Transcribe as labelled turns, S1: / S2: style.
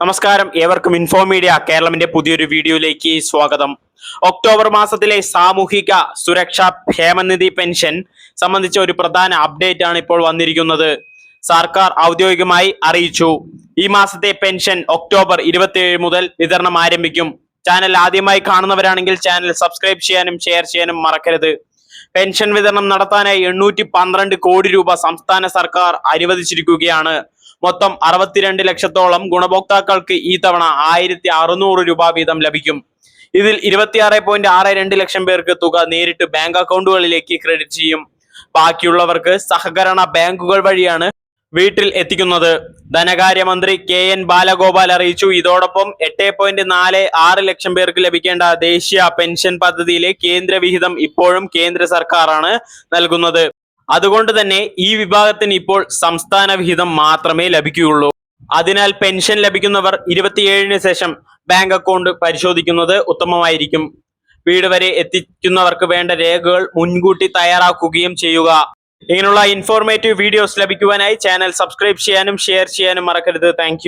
S1: നമസ്കാരം. ഏവർക്കും info media കേരളമിന്റെ പുതിയൊരു വീഡിയോയിലേക്ക് സ്വാഗതം. ഒക്ടോബർ മാസത്തിലെ സാമൂഹിക സുരക്ഷാ ക്ഷേമനിധി പെൻഷൻ സംബന്ധിച്ച ഒരു പ്രധാന അപ്ഡേറ്റ് ആണ് ഇപ്പോൾ വന്നിരിക്കുന്നത്. സർക്കാർ ഔദ്യോഗികമായി അറിയിച്ചു. ഈ മാസത്തെ പെൻഷൻ ഒക്ടോബർ ഇരുപത്തിയേഴ് മുതൽ വിതരണം ആരംഭിക്കും. ചാനൽ ആദ്യമായി കാണുന്നവരാണെങ്കിൽ ചാനൽ സബ്സ്ക്രൈബ് ചെയ്യാനും ഷെയർ ചെയ്യാനും മറക്കരുത്. പെൻഷൻ വിതരണം നടത്താനായി എണ്ണൂറ്റി കോടി രൂപ സംസ്ഥാന സർക്കാർ അനുവദിച്ചിരിക്കുകയാണ്. മൊത്തം അറുപത്തിരണ്ട് ലക്ഷത്തോളം ഗുണഭോക്താക്കൾക്ക് ഈ തവണ ആയിരത്തി അറുന്നൂറ് രൂപ വീതം ലഭിക്കും. ഇതിൽ ഇരുപത്തിയാറ് പോയിന്റ് ആറ് രണ്ട് ലക്ഷം പേർക്ക് തുക നേരിട്ട് ബാങ്ക് അക്കൗണ്ടുകളിലേക്ക് ക്രെഡിറ്റ് ചെയ്യും. ബാക്കിയുള്ളവർക്ക് സഹകരണ ബാങ്കുകൾ വഴിയാണ് വീട്ടിൽ എത്തിക്കുന്നത്. ധനകാര്യമന്ത്രി കെ എൻ ബാലഗോപാൽ അറിയിച്ചു. ഇതോടൊപ്പം എട്ട് പോയിന്റ് നാല് ആറ് ലക്ഷം പേർക്ക് ലഭിക്കേണ്ട ദേശീയ പെൻഷൻ പദ്ധതിയിലെ കേന്ദ്ര വിഹിതം ഇപ്പോഴും കേന്ദ്ര സർക്കാരാണ് നൽകുന്നത്. അതുകൊണ്ട് തന്നെ ഈ വിഭാഗത്തിന് ഇപ്പോൾ സംസ്ഥാന വിഹിതം മാത്രമേ ലഭിക്കുകയുള്ളൂ. അതിനാൽ പെൻഷൻ ലഭിക്കുന്നവർ ഇരുപത്തിയേഴിന് ശേഷം ബാങ്ക് അക്കൗണ്ട് പരിശോധിക്കുന്നത് ഉത്തമമായിരിക്കും. വീട് വരെ എത്തിക്കുന്നവർക്ക് വേണ്ട രേഖകൾ മുൻകൂട്ടി തയ്യാറാക്കുകയും ചെയ്യുക. ഇങ്ങനെയുള്ള ഇൻഫോർമേറ്റീവ് വീഡിയോസ് ലഭിക്കുവാനായി ചാനൽ സബ്സ്ക്രൈബ് ചെയ്യാനും ഷെയർ ചെയ്യാനും മറക്കരുത്. താങ്ക്